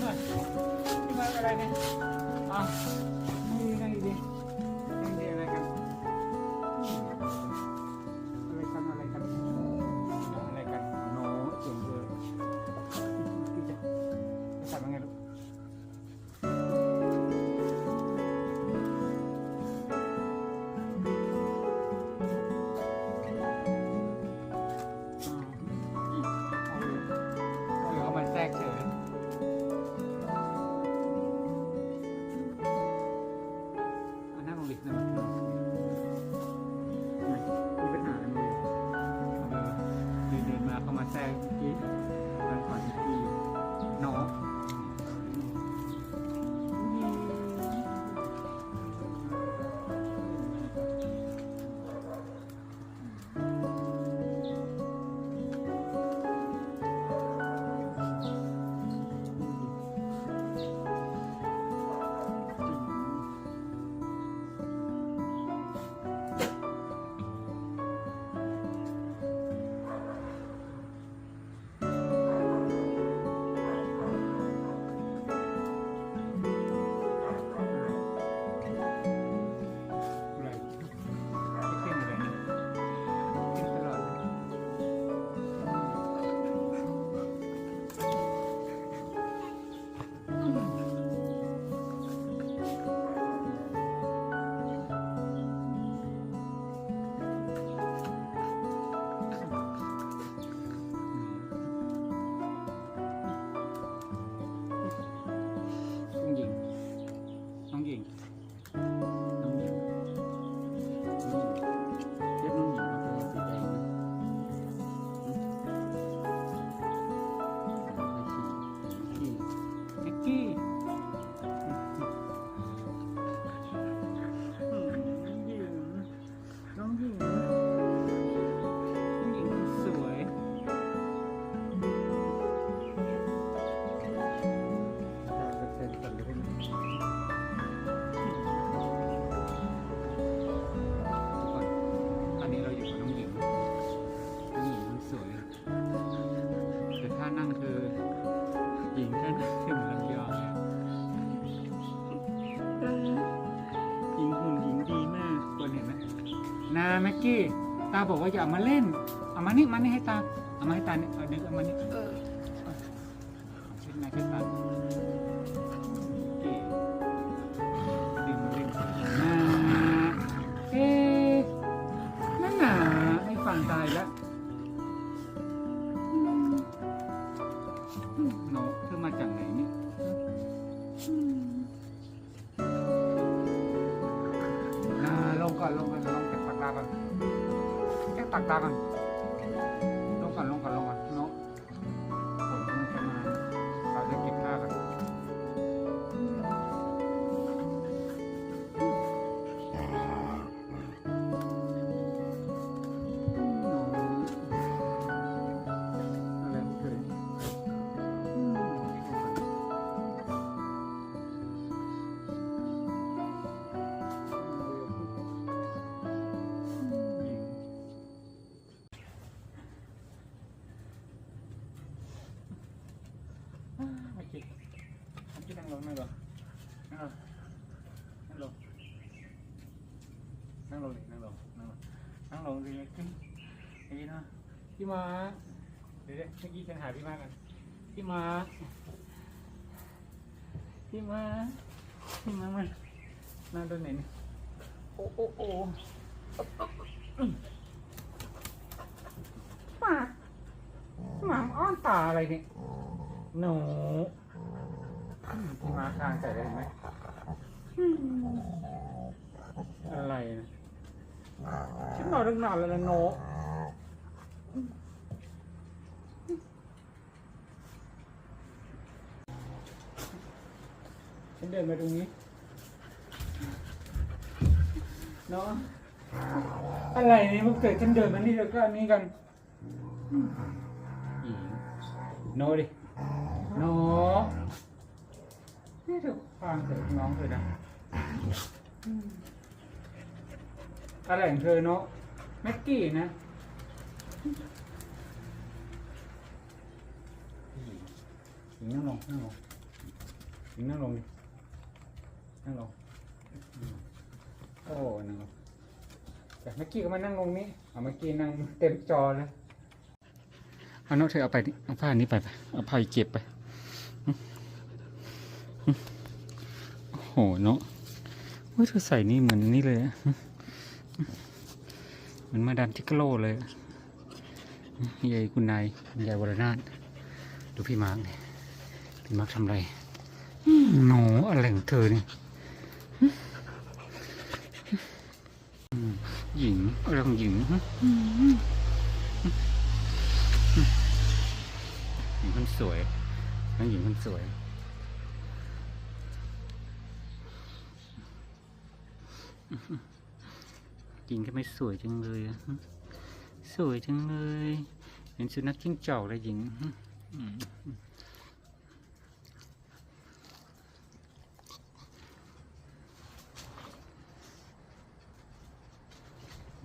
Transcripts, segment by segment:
หน่อยพี่มาอะไรเนี่ยอะ เหญิงแค่นั่งคือเหมือนลำยองเลยหญิงหุ่นหญิงดีมากคนเห็นไหมนาแม็กกี้ ตาบอกว่าอย่าเอามาเล่น เอามานี่มานี่ให้ตา เอามาให้ตาเนี่ยเอาดึงเอามานี่ ลง นั่งลงนั่งลงนั่งลงนั่งลงนั่งลงนั่งลงนั่งลงนั่งลงดีขึ้นดีนะพี่มาเดี๋ยวเมื่อกี้ฉันหาพี่มากันพี่มาพี่มาพี่มามันนั่งตรงไหนนี่โอ้โอ้โอ้หมาหมาอ้อนตาอะไรเนี่ยหนู พี่มาคางใส่ได้ไหมอืมอะไรนะฉันนอนตั้งนานแล้วนะโนฉันเดินมาตรงนี้เนาะอะไรนี่มันเกิดฉันเดินมานี่แล้วก็อันนี้กันอีโนดิโน นี่เธอฟังเสียงน้องเธอนะอืมอะไรของเธอเนาะแม็กกี้นะหญิงนั่งลงนั่งลงนั่งลงดินั่งลงอืมโอ้นั่งลงแต่เมื่อกี้ก็มานั่งลงนี้เอาเมื่อกี้นั่งเต็มจอเลยเอาโน้ตเธอเอาไปดิเอาผ้านี้ไปไปเอาผ้าอีกเก็บไปอืมอืม โอ้โหเนาะเฮ้ยเธอใส่นี่เหมือนนี่เลยเหมือนมาดามทิกโลเลยยายคุณนายคุณยายวรนาถดูพี่มาร์กเนี่ยพี่มาร์กทำอะไรหนูอะไรของเธอเนี่ยหญิงอะไรของหญิงหึหญิงคนสวยน้องหญิงคนสวย จริงก็ไม่สวยจังเลยสวยจังเลย เห็นสุนัขจิ้งจอกเลยหญิง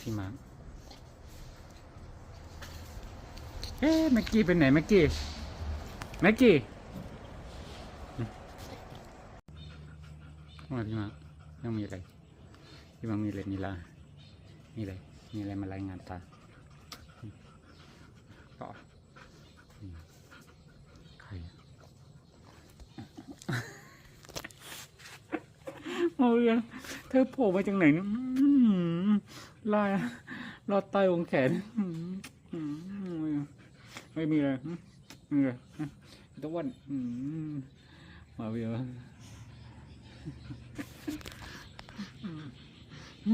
พี่มาเอ๊ะแม็กกี้เป็นไหนแม็กกี้แม็กกี้มว่าพี่มายังมีอะไร ที่มันมีอะไรมีลามีอะไรมีอะไรมารายงานตาต่อใครอะโอ้ยเธอโผล่มาจากไหนนี่ลายรอดใต้วงแขนไม่มีเลยอื้อไม่มีเลยอื้อตะวันมาเบียว เ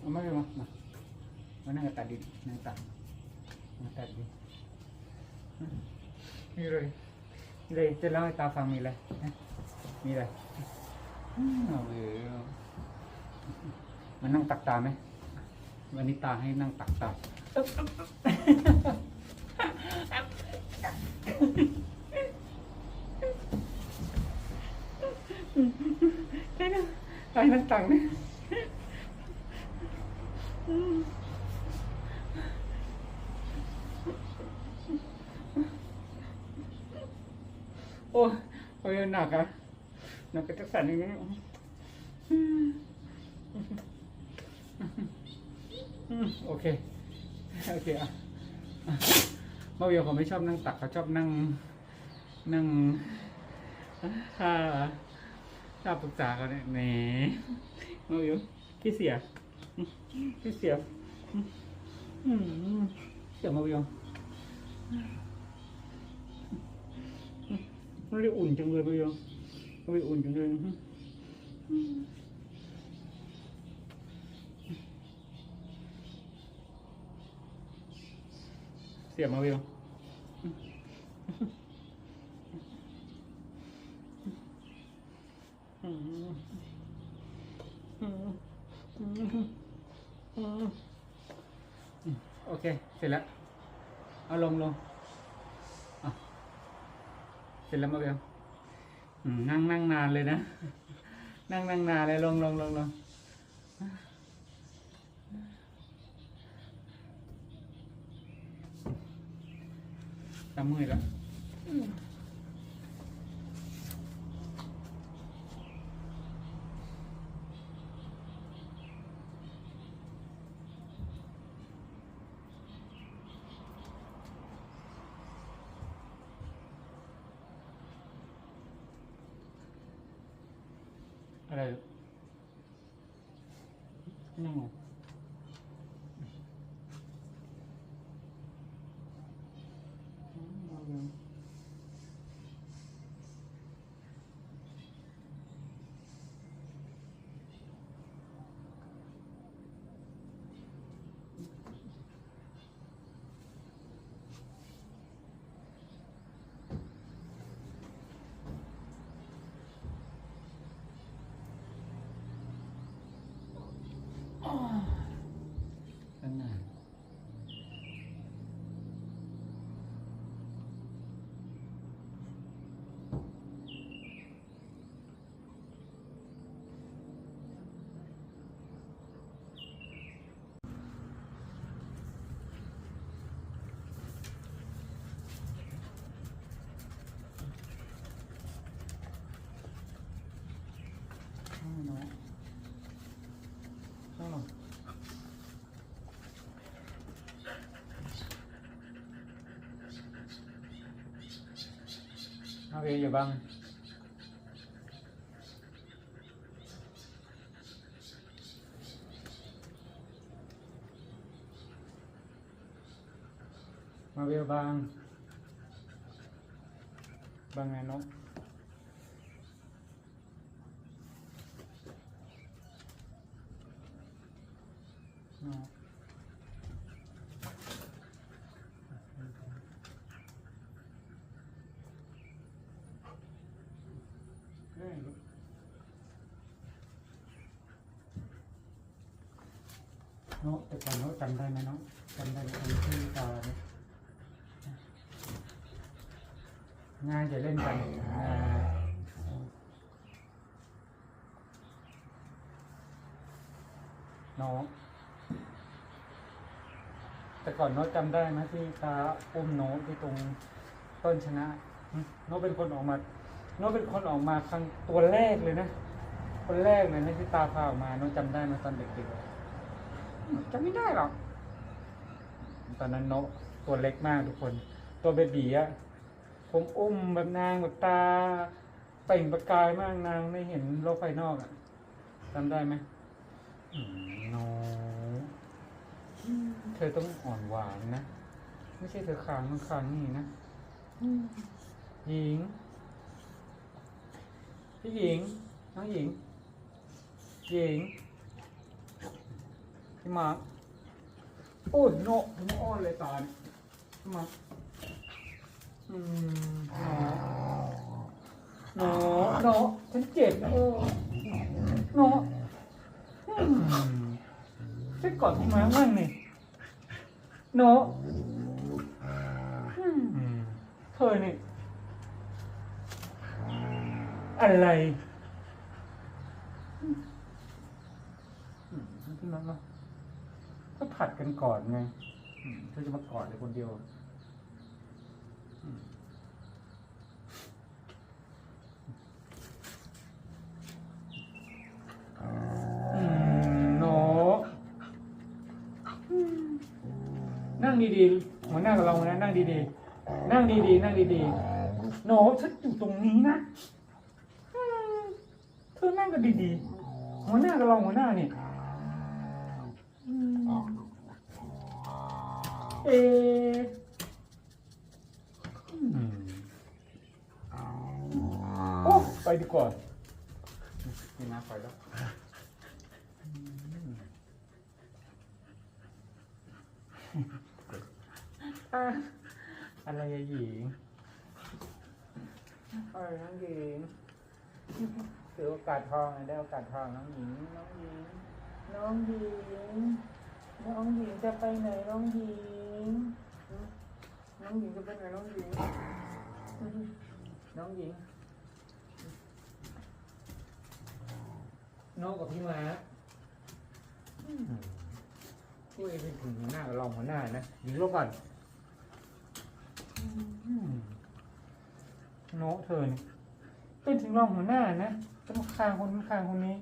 อาไม่เลยมามามานั่งกับตาดินั่งตัดนั่ง ตัดดิมีเลยมีเลยจะเล่าให้ตาฟังมีอะไรนะตายมันนี้ตาให้นั่งตักตาไปนะไปนั่งตังนะโอ้ยโอ้ยหนักอะหนักกระจักสันอย่างนี้โอเค โอเคอะเมื่อวานผมไม่ชอบนั่งตักเขาชอบนั่ง นั่งถ้า ถ้าปรึกษาเขาเนี่ยแหนเมื่อวานพี่เสียพี่เสียอืมเสียมื่อวานมันได้อุ่นจังเลยเมื่อวานมันได้อุ่นจังเลยเสียมื่อวาน อืมอืมอืมอืมโอเค เสร็จแล้ว เอาลงลงอะเส ร็จแล้วมาเบลนั่งนั่งนานเลยนะ นั่งนั่งนานเลยลงลงลงลงตาเมื่อแล้ว อะไรนั่งลงอืมเอาเลยตั้งนาน เอาเองอย่าบังมาเวลบางบางไงนกนกเอ้ยลูก นกแต่ก่อนนกจำได้ไหมน้องจำได้ไหมคนที่ตาเนี่ยงานจะเล่นกันน้องแต่ก่อนน้ตจำได้ไหมที่ตาอุ้มโน้ตที่ตรงต้นชนะน้ตเป็นคนออกมาน้ตเป็นคนออกมาครั้งตัวแรกเลยนะ คนแรกเลยนะที่ตาพาออกมาน้ตจำได้ไหมตอนเด็กๆ จำไม่ได้หรอก ตอนนั้นโน้ตตัวเล็กมากทุกคน ตัวเบบีอะผมอุ้มแบบนางแบบตาเปล่งประกายมากนางไม่เห็นโลกภายนอกอะจำได้ไหมอืมโนเธอต้องอ่อนหวานนะ ไม่ใช่เธอค้างมันค้างนี่นะหญิง พี่หญิง น้องหญิง หญิง พี่มาโอ้ยโนถึงอ้อนเลยตาเนี่ยพี่มาอืมหนอหนอฉันเจ็บนะเออหนออืมช่วยกอดพี่มามั่งนี่หนออืมเธอเนี่อะไรอืมพี่ม้ามา ก็ผัดกันก่อนไงเธอจะมากอดเลยคนเดียวโนอนั่งดีๆหัวหน้ากับเรานะนั่งดีๆ นั่งดีๆ นั่งดีๆโนฉันอยู่ตรงนี้นะเธอนั่งกันดีๆ หัวหน้ากับเราหัวหน้านี่อืม เอะอืมโอ้ไปดีกว่านี่นะไปแล้วอะอะไรอะหญิงอะไรน้องหญิงถือโอกาสทองได้โอกาสทองน้องหญิง น้องหญิง น้องหญิง น้องหญิงจะไปไหนน้องหญิง น้องหญิงจะไปไหนน้องหญิง น้องหญิง น้องกับพี่มาอืมช่วยไปถึงหัวหน้ากับรองหัวหน้านะหญิงลบก่อนอืมโน้ตเธอเนี่ยเป็นถึงรองหัวหน้านะจะมาคางคนนู้นคางคนนี้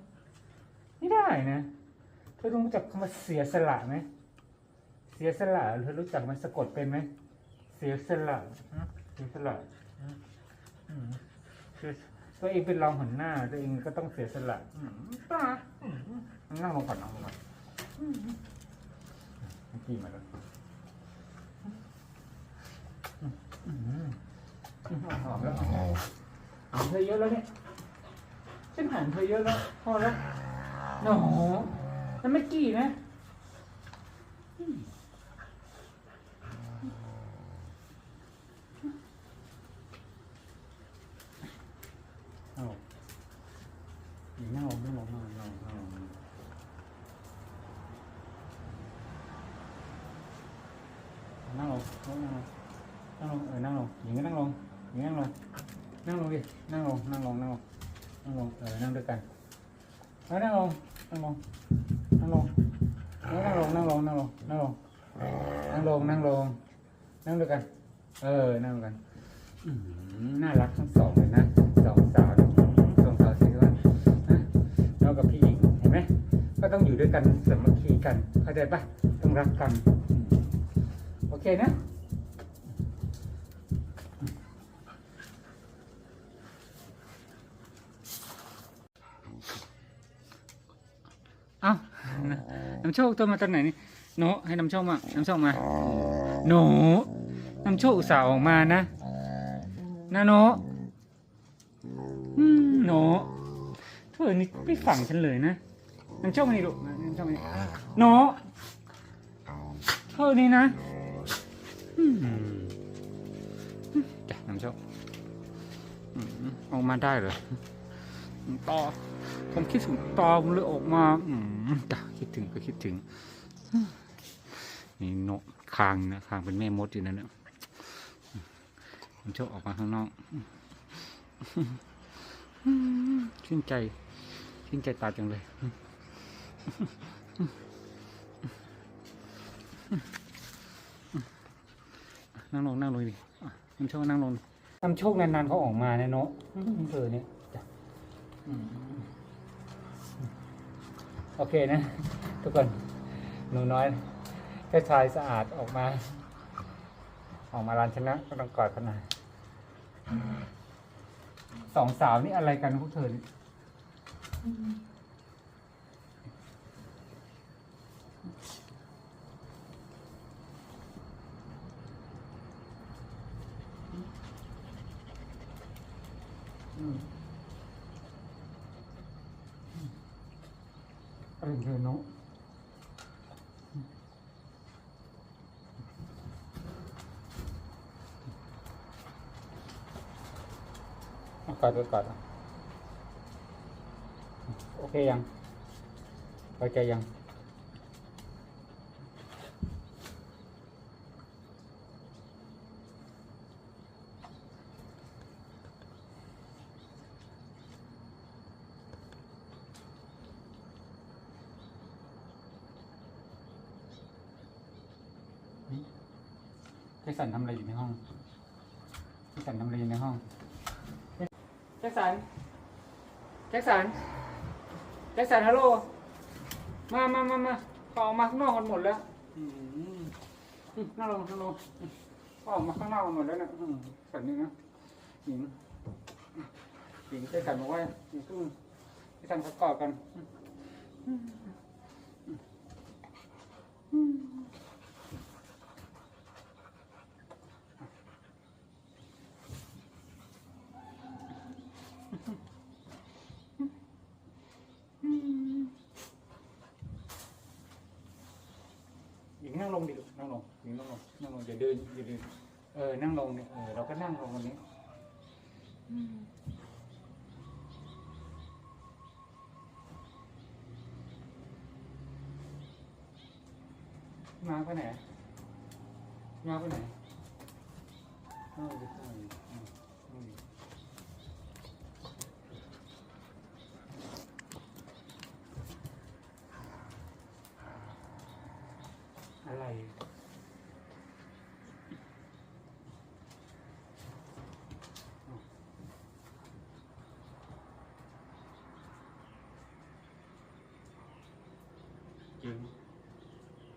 ไม่ได้นะ ธอต้องรู้จักคำว่าเสียสละไหม เสียสละเธอรู้จักมันสะกดเป็นไหม เสียสละเสียสละตัวเองเป็นรองหัวหน้า ตัวเองก็ต้องเสียสละป้านั่งลงก่อนนั่งลงก่อนอืมเมื่อกี้มาแล้วอืมอืมหอมแล้วหอมเธอเยอะแล้วเนี่ยฉันหันเธอเยอะแล้ว พอแล้วหน อนั่นไม่กี่นะอืมเอาหญิงนั่งลงนั่งลงนั่งลงนั่งลงนั่งลงนั่งลงนั่งลงนั่งลงเออนั่งลงหญิงก็นั่งลงหญิงนั่งลงนั่งลงดินั่งลงนั่งลงนั่งลงนั่งลงเออนั่งด้วยกันเอานั่งลงนั่งลง กันเข้าใจปะต้องรักกัน โอเคนะเอาน้ำโชคตัวมาตอนไหนนี่โนให้น้ำโชคมา น้ำโชคมาโนน้ำโชคสาวออกมานะนะโนโนเธอนี่ไม่ฝังฉันเลยนะน้ำโชคมานี่ลูก น้ำโชคมานี่โนเธอนี่นะอืมจ้ะน้ำโชคอืมออกมาได้เหรอต่อผมคิดถึงตอมเลยออกมาอืมจ้ะคิดถึงก็คิดถึงนี่นกคางนะคางเป็นแม่มดอยู่นั่นนะมันชอบออกมาข้างนอกชื่นใจชื่นใจตาจังเลย นั่งลงนั่งลงดิน้ำโชคนั่งลงน้ำโชคนานๆเขาออกมาเนี่ยเนาะอืมเออเนี่ยโอเคนะ ทุกคนหนูน้อยแค่ชายสะอาดออกมา ออกมาลานชนะก็ต้องกอดกันหน่อยสองสาวนี่อะไรกันพวกเธอม อะไองเธอนาะเอาก่อนไปก่อนโอเคยังพอใจยัง แจ็คสันทำอะไรอยู่ในห้องแจ็คสันทำอะไรอยู่ในห้อง แจ็คสัน แจ็คสันแจ็คสันฮัลโหล มามามามาเขาออกมาข้างนอกกันหมดแล้วอืมอืมนั่งลงนั่งลงอืมเขาออกมาข้างนอกกันหมดแล้วนะสันนี่นะหญิงหญิงแจ็คสันบอกว่าหญิงพึ่งแจ็คสันเขากอดกันอืมอืมอืมหญิงนั่งลงดิลูกนั่งลงหญิงนั่งลงนั่งลงอย่าเดินอย่าเดินเออ นั่งลงเนี่ยเออ เรา ก็นั่งลงตรงนี้มาไปไหนมาไปไหนเอาไปไหนเอาเอาดิอะไร จริง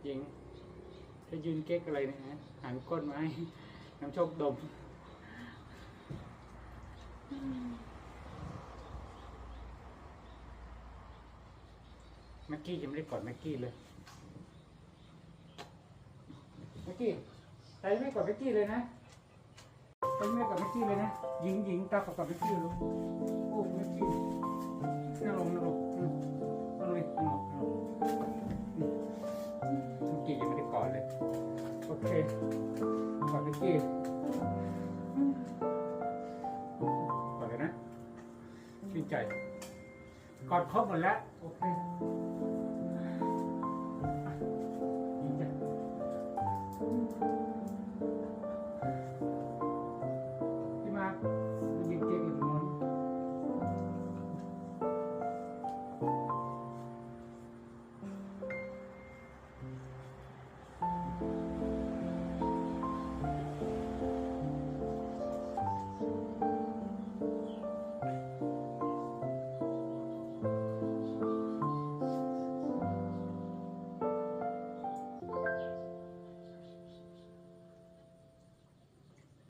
จริงถ้ายืนเก๊กอะไรเนี่ยนะหันก้นมาให้น้ำโชคดมแม็กกี้ยังไม่ได้กอดแม็กกี้เลยแม็กกี้ใจไม่กอดแม็กกี้เลยนะใจไม่กอดแม็กกี้เลยนะ หญิงหญิงตากอดแม็กกี้ลูกโอ้แม็กกี้นั่งลงนั่งลง โอเคกอดเมื่อกี้ขอดเลยนะชื่นใจกอดครบหมดแล้ว